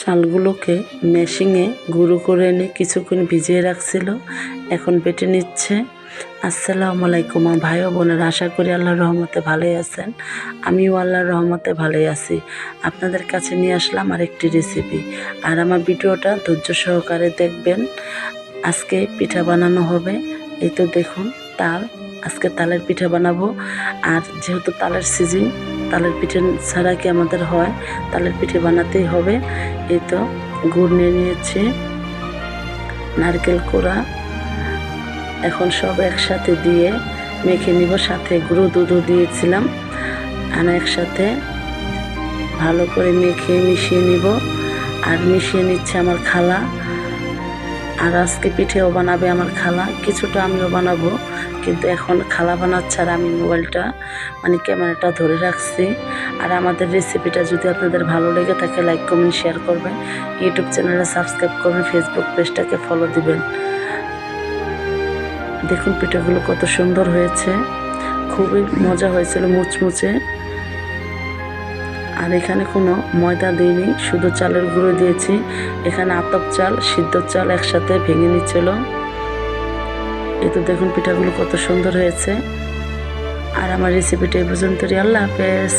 চালগুলোকে মেশিংয়ে গুঁড়ো করে এনে কিছুক্ষণ ভিজিয়ে রাখছিল। এখন বেটে নিচ্ছে। আসসালামু আলাইকুম, আমার ভাই বোনেরা, আশা করি আল্লাহর রহমতে ভালোই আছেন। আমিও আল্লাহর রহমতে ভালোই আছি। আপনাদের কাছে নিয়ে আসলাম আরেকটি রেসিপি আর আমার ভিডিওটা ধৈর্য সহকারে দেখবেন। আজকে পিঠা বানানো হবে। এই তো দেখুন, তাল। আজকে তালের পিঠা বানাবো। আর যেহেতু তালের সিজন তালের পিঠে ছাড়া কি আমাদের হয়? তালের পিঠে বানাতেই হবে। এই তো গুড় নিয়ে নিয়েছি, নারকেল কোড়া। এখন সব একসাথে দিয়ে মেখে নিব, সাথে গুঁড়ো দুধও দিয়েছিলাম। আর একসাথে ভালো করে মেখে মিশিয়ে নিব। আর মিশিয়ে নিচ্ছে আমার খালা। আর আজকে পিঠেও বানাবে আমার খালা। কিছুটা আমিও বানাবো। কিন্তু এখন খালা বানাচ্ছে আর আমি মোবাইলটা মানে ক্যামেরাটা ধরে রাখছি। আর আমাদের রেসিপিটা যদি আপনাদের ভালো লেগে থাকে লাইক কমেন্ট শেয়ার করবেন। ইউটিউব চ্যানেলে সাবস্ক্রাইব করবেন ফেসবুক পেজটাকে ফলো দিবেন। দেখুন পিঠাগুলো কত সুন্দর হয়েছে। খুবই মজা হয়েছিল মুচমুচে। আর এখানে কোনো ময়দা দিইনি, শুধু চালের গুঁড়ো দিয়েছি। এখানে আতপ চাল, সিদ্ধ চাল একসাথে ভেঙে নিচ্ছিল। এই তো দেখুন পিঠাগুলো কত সুন্দর হয়েছে। আর আমার রেসিপিটা এই পর্যন্তই। আল্লাহ হাফেজ।